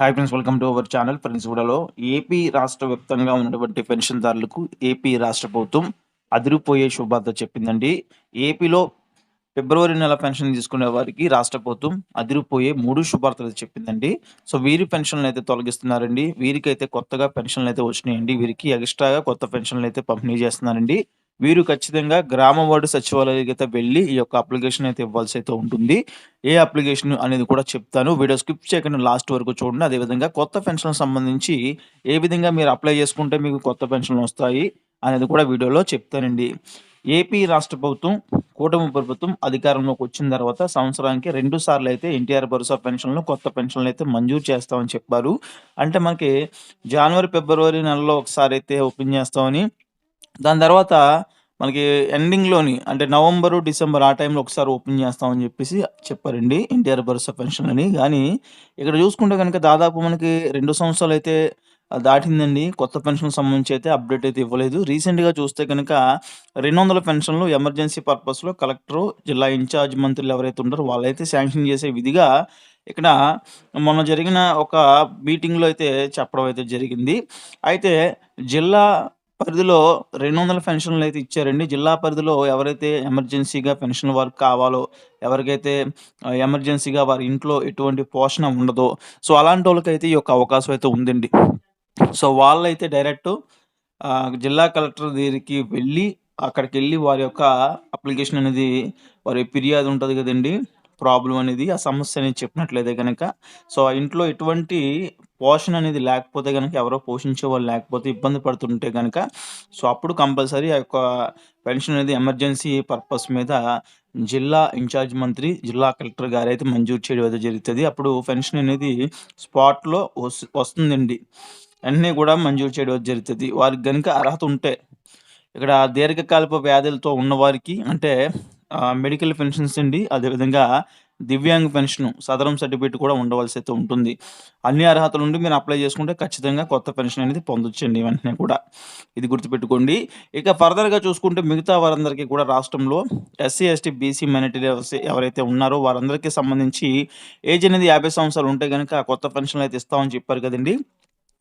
Hi friends welcome to our channel friends కూడాలో AP రాష్ట్ర వ్యాప్తంగా ఉన్నటువంటి పెన్షన్దారులకు ఏపీ రాష్ట్ర ప్రభుత్వం అదిరిపోయే శుభార్త చెప్పిందండి. ఏపీలో ఫిబ్రవరి నెల పెన్షన్ తీసుకునే వారికి రాష్ట్ర ప్రభుత్వం అదిరిపోయే మూడు శుభార్తలు చెప్పిందండి. సో వీరి పెన్షన్లు అయితే తొలగిస్తున్నారండి. వీరికైతే కొత్తగా పెన్షన్లు అయితే వచ్చినాయండి. వీరికి ఎక్స్ట్రాగా కొత్త పెన్షన్లు అయితే పంపిణీ చేస్తున్నారండి. వీరు ఖచ్చితంగా గ్రామ వార్డు సచివాలయానికి అయితే వెళ్ళి ఈ యొక్క అప్లికేషన్ అయితే ఇవ్వాల్సి అయితే ఉంటుంది. ఏ అప్లికేషన్ అనేది కూడా చెప్తాను. వీడియో స్కిప్ చేయకుండా లాస్ట్ వరకు చూడండి. అదేవిధంగా కొత్త పెన్షన్ సంబంధించి ఏ విధంగా మీరు అప్లై చేసుకుంటే మీకు కొత్త పెన్షన్లు వస్తాయి అనేది కూడా వీడియోలో చెప్తానండి. ఏపీ రాష్ట్ర ప్రభుత్వం కూటమి ప్రభుత్వం అధికారంలోకి వచ్చిన తర్వాత సంవత్సరానికి రెండు సార్లు అయితే ఎన్టీఆర్ భరోసా పెన్షన్లు కొత్త పెన్షన్లు అయితే మంజూరు చేస్తామని చెప్పారు. అంటే మనకి జనవరి ఫిబ్రవరి నెలలో ఒకసారి అయితే ఓపెన్ చేస్తామని దాని తర్వాత మనకి ఎండింగ్‌లోని అంటే నవంబరు, డిసెంబర్ ఆ టైంలో ఒకసారి ఓపెన్ చేస్తామని చెప్పేసి చెప్పారండి. ఎన్టీఆర్ భరోసా పెన్షన్ అని. కానీ ఇక్కడ చూసుకుంటే కనుక దాదాపు మనకి రెండు సంవత్సరాలు అయితే దాటిందండి. కొత్త పెన్షన్ సంబంధించి అయితే అప్డేట్ అయితే ఇవ్వలేదు. రీసెంట్‌గా చూస్తే కనుక రెండు వందల పెన్షన్‌లు ఎమర్జెన్సీ పర్పస్‌లో కలెక్టరు, జిల్లా ఇన్ఛార్జ్ మంత్రులు ఎవరైతే ఉంటారో వాళ్ళైతే శాంక్షన్ చేసే విధిగా ఇక్కడ మొన్న జరిగిన ఒక మీటింగ్‌లో అయితే చెప్పడం అయితే జరిగింది. అయితే జిల్లా పరిధిలో 200 పెన్షన్లు అయితే ఇచ్చారండి. జిల్లా పరిధిలో ఎవరైతే ఎమర్జెన్సీగా పెన్షన్ వారికి కావాలో, ఎవరికైతే ఆహ్, ఎమర్జెన్సీగా వారి ఇంట్లో ఎటువంటి పోషణ ఉండదో, సో అలాంటోళ్ళకైతే ఈ యొక్క అవకాశం అయితే ఉందండి. సో వాళ్ళైతే డైరెక్ట్ ఆహ్, జిల్లా కలెక్టర్ దగ్గరికి వెళ్ళి, అక్కడికెళ్ళి వారి యొక్క అప్లికేషన్ అనేది వారి ఫిర్యాదు ఉంటది కదండీ! ప్రాబ్లమ్ అనేది, ఆ సమస్య అనేది చెప్పినట్లయితే గనక, సో ఆ ఇంట్లో ఎటువంటి పోషణ అనేది లేకపోతే కనుక ఎవరో పోషించే వాళ్ళు లేకపోతే ఇబ్బంది పడుతుంటే కనుక సో అప్పుడు కంపల్సరీ ఆ యొక్క పెన్షన్ అనేది ఎమర్జెన్సీ పర్పస్ మీద జిల్లా ఇన్ఛార్జ్ మంత్రి, జిల్లా కలెక్టర్ గారు అయితే మంజూరు చేయడం అయితే జరుగుతుంది అప్పుడు పెన్షన్ అనేది స్పాట్‌లో వస్తుందండి. వెంటనే కూడా మంజూరు చేయడం జరుగుతుంది వారికి గనుక అర్హత ఉంటే. ఇక్కడ దీర్ఘకాలిక వ్యాధులతో ఉన్నవారికి అంటే మెడికల్ పెన్షన్స్ అండి. అదేవిధంగా దివ్యాంగ్ పెన్షన్ సదరం సర్టిఫికేట్ కూడా ఉండవలసి అయితే ఉంటుంది. అన్ని అర్హతలు ఉండి మీరు అప్లై చేసుకుంటే ఖచ్చితంగా కొత్త పెన్షన్ అనేది పొందొచ్చండి వెంటనే కూడా. ఇది గుర్తుపెట్టుకోండి. ఇక ఫర్దర్‌గా చూసుకుంటే మిగతా వారందరికీ కూడా రాష్ట్రంలో ఎస్సీ, ఎస్టీ, బీసీ మైనార్టీ ఎవరైతే ఉన్నారో వారందరికీ సంబంధించి ఏజ్ అనేది 50 సంవత్సరాలు ఉంటే కనుక కొత్త పెన్షన్లు అయితే ఇస్తామని చెప్పారు కదండి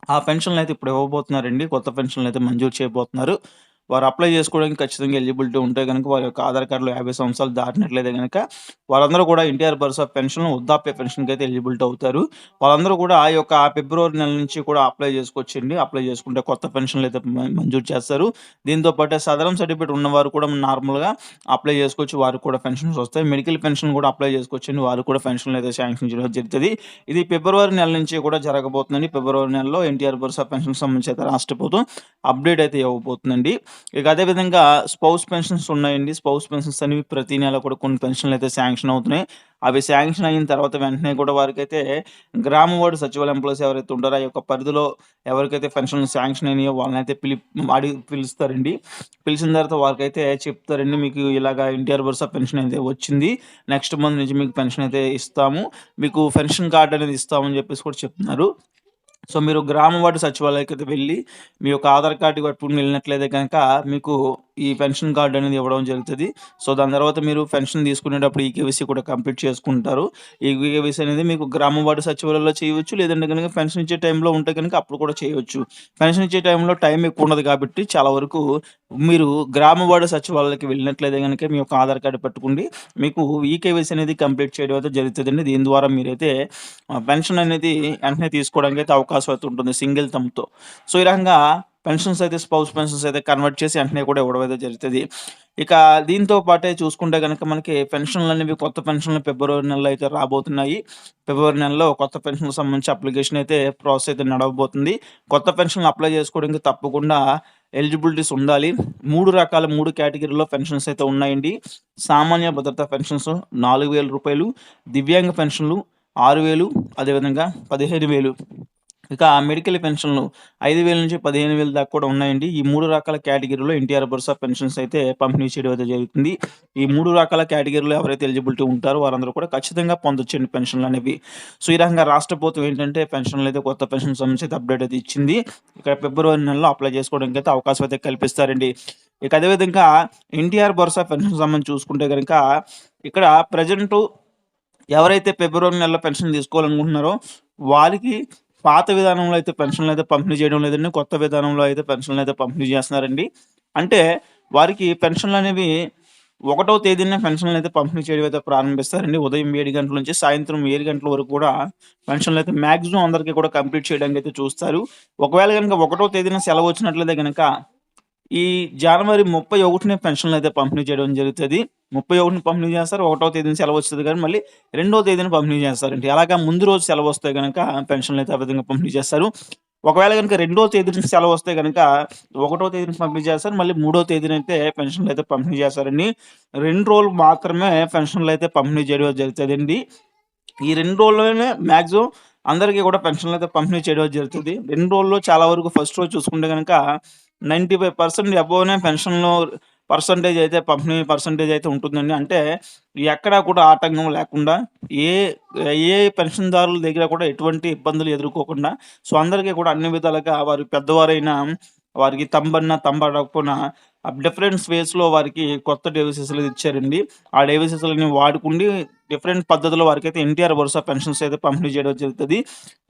ఆ పెన్షన్లు అయితే ఇప్పుడు ఇవ్వబోతున్నారండి. కొత్త పెన్షన్లు అయితే మంజూరు చేయబోతున్నారు. వారు అప్లై చేసుకోవడానికి ఖచ్చితంగా ఎలిజిబిలిటీ ఉంటే గనక వారి యొక్క ఆధార్ కార్డులో యాభై సంవత్సరాలు దాటినట్లయితే కనుక వారందరూ కూడా ఎన్టీఆర్ భరోసా పెన్షన్, వృద్ధాప్య పెన్షన్‌కి అయితే ఎలిజిబిలిటీ అవుతారు. వాళ్ళందరూ కూడా ఆ యొక్క ఫిబ్రవరి నెల నుంచి కూడా అప్లై చేసుకోవచ్చండి. అప్లై చేసుకుంటే కొత్త పెన్షన్లు అయితే మంజూరు చేస్తారు. దీంతో పాటు సదరం సర్టిఫికేట్ ఉన్నవారు కూడా నార్మల్‌గా అప్లై చేసుకోవచ్చు. వారు కూడా పెన్షన్స్ వస్తాయి. మెడికల్ పెన్షన్ కూడా అప్లై చేసుకోవచ్చండి. వారు కూడా పెన్షన్లు అయితే శాంక్షన్ చేయడం జరుగుతుంది ఇది ఫిబ్రవరి నెల నుంచి కూడా జరగబోతుందండి. ఫిబ్రవరి నెలలో ఎన్టీఆర్ భరోసా పెన్షన్ సంబంధించి అయితే రాష్ట్ర ప్రభుత్వం అప్డేట్ అయితే ఇవ్వబోతుందండి. ఇక అదే విధంగా స్పౌస్ పెన్షన్స్ ఉన్నాయండి. స్పౌస్ పెన్షన్స్ అనేవి ప్రతి నెల కూడా కొన్ని పెన్షన్లు అయితే శాంక్షన్ అవుతున్నాయి. అవి శాంక్షన్ అయిన తర్వాత వెంటనే కూడా వారికైతే గ్రామ వార్డు సచివాలయ ఎంప్లాయీస్ ఎవరైతే ఉంటారో ఆ యొక్క పరిధిలో ఎవరికైతే పెన్షన్లు శాంక్షన్ అయినాయో వాళ్ళనైతే పిలి అడిగి పిలుస్తారండి. పిలిచిన తర్వాత వారికైతే చెప్తారండి. మీకు ఇలాగ ఎన్టీఆర్ భరోసా పెన్షన్ అయితే వచ్చింది. నెక్స్ట్ మంత్ నుంచి మీకు పెన్షన్ అయితే ఇస్తాము. మీకు పెన్షన్ కార్డు అనేది ఇస్తామని చెప్పేసి కూడా చెప్తున్నారు. సో మీరు గ్రామ సచివాలయకి అయితే వెళ్ళి మీ యొక్క ఆధార్ కార్డు పట్టుకొని వెళ్ళినట్లయితే కనుక మీకు ఈ పెన్షన్ కార్డు అనేది ఇవ్వడం జరుగుతుంది సో దాని తర్వాత మీరు పెన్షన్ తీసుకునేటప్పుడు ఈకేవైసీ కూడా కంప్లీట్ చేసుకుంటారు. ఈ అనేది మీకు గ్రామ వార్డు సచివాలయంలో చేయవచ్చు. లేదంటే గనక పెన్షన్ ఇచ్చే టైంలో ఉంటే కనుక అప్పుడు కూడా చేయవచ్చు. పెన్షన్ ఇచ్చే టైంలో టైం ఎక్కువ ఉండదు కాబట్టి చాలా వరకు మీరు గ్రామ వార్డు సచివాలయానికి వెళ్ళినట్లయితే గనక మీ యొక్క ఆధార్ కార్డు పెట్టుకుండి మీకు ఈకేవైసీ అనేది కంప్లీట్ చేయడం అయితే జరుగుతుందండి దీని ద్వారా మీరైతే పెన్షన్ అనేది వెంటనే తీసుకోవడానికి అయితే అవకాశం అయితే ఉంటుంది సింగిల్ థంబ్‌తో. సో ఈ రకంగా పెన్షన్స్ అయితే స్పౌస్ పెన్షన్స్ అయితే కన్వర్ట్ చేసి వెంటనే కూడా ఇవ్వడం అయితే జరుగుతుంది ఇక దీంతో పాటే చూసుకుంటే కనుక మనకి పెన్షన్లు అనేవి కొత్త పెన్షన్లు ఫిబ్రవరి నెలలో అయితే రాబోతున్నాయి. ఫిబ్రవరి నెలలో కొత్త పెన్షన్‌కి సంబంధించి అప్లికేషన్ అయితే ప్రాసెస్ అయితే నడవబోతుంది. కొత్త పెన్షన్‌లు అప్లై చేసుకోవడానికి తప్పకుండా ఎలిజిబిలిటీస్ ఉండాలి. మూడు రకాల మూడు కేటగిరీలో పెన్షన్స్ అయితే ఉన్నాయండి. సామాన్య భద్రతా పెన్షన్స్ నాలుగు వేల రూపాయలు దివ్యాంగ పెన్షన్లు ఆరు వేలు అదేవిధంగా 15000 ఇక మెడికల్ పెన్షన్లు ఐదు వేల నుంచి 15000 దాకా కూడా ఉన్నాయండి. ఈ మూడు రకాల కేటగిరీలో ఎన్టీఆర్ భరోసా పెన్షన్స్ అయితే పంపిణీ చేయడం అయితే జరుగుతుంది. ఈ మూడు రకాల కేటగిరీలో ఎవరైతే ఎలిజిబిలిటీ ఉంటారో వారందరూ కూడా ఖచ్చితంగా పొందొచ్చండి పెన్షన్లు అనేవి. సో ఈ రకంగా రాష్ట్ర ప్రభుత్వం ఏంటంటే పెన్షన్లు అయితే కొత్త పెన్షన్ సంబంధించి అయితే అప్డేట్ అయితే ఇచ్చింది. ఇక ఫిబ్రవరి నెలలో అప్లై చేసుకోవడానికి అయితే అవకాశం అయితే కల్పిస్తారండి. ఇక అదే విధంగా ఎన్టీఆర్ భరోసా పెన్షన్ సంబంధించి చూసుకుంటే కనుక ఇక్కడ ప్రజెంట్ ఎవరైతే ఫిబ్రవరి నెలలో పెన్షన్ తీసుకోవాలనుకుంటున్నారో వారికి పాత విధానంలో అయితే పెన్షన్‌లయితే పంపిణీ చేయడం లేదండి. కొత్త విధానంలో అయితే పెన్షన్లు అయితే పంపిణీ చేస్తున్నారండి. అంటే వారికి పెన్షన్లు అనేవి ఒకటో తేదీనే పెన్షన్‌లయితే పంపిణీ చేయడం అయితే ప్రారంభిస్తారండి. ఉదయం ఏడు గంటల నుంచి సాయంత్రం ఏడు గంటల వరకు కూడా పెన్షన్లు అయితే మ్యాక్సిమం అందరికీ కూడా కంప్లీట్ చేయడానికైతే చూస్తారు. ఒకవేళ కనుక ఒకటో తేదీన సెలవు వచ్చినట్లయితే కనుక ఈ జనవరి ముప్పై ఒకటినే పెన్షన్లు అయితే పంపిణీ చేయడం జరుగుతుంది 31న పంపిణీ చేస్తారు. ఒకటో తేదీన సెలవు వస్తుంది కానీ మళ్ళీ రెండో తేదీన పంపిణీ చేస్తారు అంటే అలాగా ముందు రోజు సెలవు వస్తే కనుక పెన్షన్లు అయితే ఆ విధంగా పంపిణీ చేస్తారు. ఒకవేళ కనుక రెండో తేదీన సెలవు వస్తే కనుక ఒకటో తేదీన పంపిణీ చేస్తారు. మళ్ళీ మూడో తేదీనైతే పెన్షన్‌లయితే పంపిణీ చేస్తారండి. రెండు రోజులు మాత్రమే పెన్షన్లు అయితే పంపిణీ చేయడం జరుగుతదండి. ఈ రెండు రోజుల్లోనే మ్యాక్సిమం అందరికీ కూడా పెన్షన్లు అయితే పంపిణీ చేయడం జరుగుతుంది రెండు రోజుల్లో చాలా వరకు ఫస్ట్ రోజు చూసుకుంటే గనక 95% అబోవ్‌నే పెన్షన్‌లో పర్సెంటేజ్ అయితే పంపిణీ పర్సెంటేజ్ అయితే ఉంటుందండి. అంటే ఎక్కడా కూడా ఆటంకం లేకుండా ఏ ఏ పెన్షన్‌దారుల దగ్గర కూడా ఎటువంటి ఇబ్బందులు ఎదుర్కోకుండా సో, అందరికీ కూడా అన్ని విధాలుగా వారు పెద్దవారైనా వారికి తంబన్న తంబడకపోయినా డిఫరెంట్ వేస్‌లో వారికి కొత్త డేవిసెస్లు ఇచ్చారండి. ఆ డేవిసెస్లని వాడుకుండి డిఫరెంట్ పద్ధతిలో వారికైతే ఎన్టీఆర్ వరుస పెన్షన్స్ అయితే పంపిణీ చేయడం జరుగుతుంది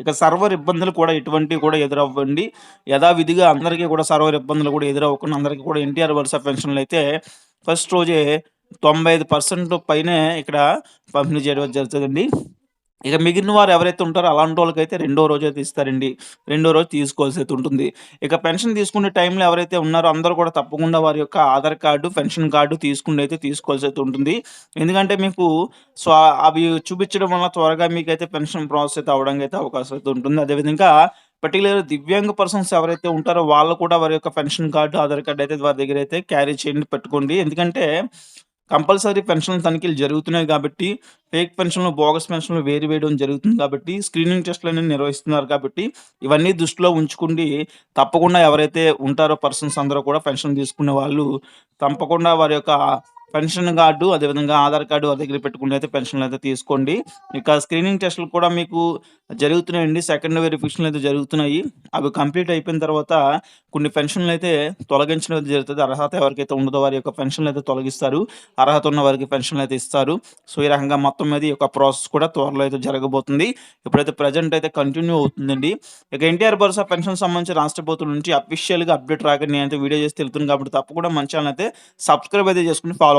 ఇక సర్వర్ ఇబ్బందులు కూడా ఎటువంటివి కూడా ఎదురవ్వండి. యథావిధిగా అందరికీ కూడా సర్వర్ ఇబ్బందులు కూడా ఎదురవ్వకుండా అందరికీ కూడా ఎన్టీఆర్ వరుస పెన్షన్లు అయితే ఫస్ట్ రోజే 95% పైనే ఇక్కడ పంపిణీ చేయడం జరుగుతుందండి ఇక మిగిలిన వారు ఎవరైతే ఉంటారో అలాంటి వాళ్ళకైతే రెండో రోజైతే ఇస్తారండి. రెండో రోజు తీసుకోవాల్సయితే ఉంటుంది. ఇక పెన్షన్ తీసుకునే టైంలో ఎవరైతే ఉన్నారో అందరూ కూడా తప్పకుండా వారి యొక్క ఆధార్ కార్డు, పెన్షన్ కార్డు తీసుకుని అయితే తీసుకోవాల్సయితే ఉంటుంది. ఎందుకంటే మీకు సో, అవి చూపించడం వల్ల త్వరగా మీకైతే పెన్షన్ ప్రాసెస్ అయితే అవడానికి అయితే అవకాశం అయితే ఉంటుంది. అదేవిధంగా పర్టికులర్ దివ్యాంగ పర్సన్స్ ఎవరైతే ఉంటారో వాళ్ళు కూడా వారి యొక్క పెన్షన్ కార్డు, ఆధార్ కార్డు అయితే వారి దగ్గర అయితే క్యారీ చేయండి, పెట్టుకోండి. ఎందుకంటే కంపల్సరీ పెన్షన్ తనిఖీలు జరుగుతున్నాయి కాబట్టి ఫేక్ పెన్షన్‌లు, బోగస్ పెన్షన్‌లు వేరు వేయడం జరుగుతుంది కాబట్టి స్క్రీనింగ్ టెస్ట్లు అనేవి నిర్వహిస్తున్నారు కాబట్టి ఇవన్నీ దృష్టిలో ఉంచుకుండి తప్పకుండా ఎవరైతే ఉంటారో పర్సన్స్ అందరూ కూడా పెన్షన్ తీసుకునే వాళ్ళు తప్పకుండా వారి యొక్క పెన్షన్ కార్డు, అదేవిధంగా ఆధార్ కార్డు వారి దగ్గర పెట్టుకొని అయితే పెన్షన్లు అయితే తీసుకోండి. ఇక స్క్రీనింగ్ టెస్ట్‌లు కూడా మీకు జరుగుతున్నాయండి. సెకండ్ వెరిఫికేషన్‌లు అయితే జరుగుతున్నాయి. అవి కంప్లీట్ అయిపోయిన తర్వాత కొన్ని పెన్షన్లు అయితే తొలగించడం అయితే అర్హత ఎవరికైతే ఉండదో వారి యొక్క పెన్షన్లు అయితే తొలగిస్తారు. అర్హత ఉన్న వారికి పెన్షన్లు అయితే ఇస్తారు. సో, ఈ రకంగా మొత్తం మీద ఈ యొక్క ప్రాసెస్ కూడా త్వరలో అయితే జరగబోతుంది. ఇప్పుడైతే ప్రెజెంట్ అయితే కంటిన్యూ అవుతుందండి. ఇక ఎన్టీఆర్ భరోసా పెన్షన్ సంబంధించి రాష్ట్ర ప్రభుత్వం నుంచి అఫీషియల్‌గా అప్డేట్ రాగానే నేనైతే వీడియో చేసి తెలుపుతాను కాబట్టి తప్పకుండా మన ఛానెల్ అయితే సబ్స్క్రైబ్ అయితే చేసుకుని ఫాలో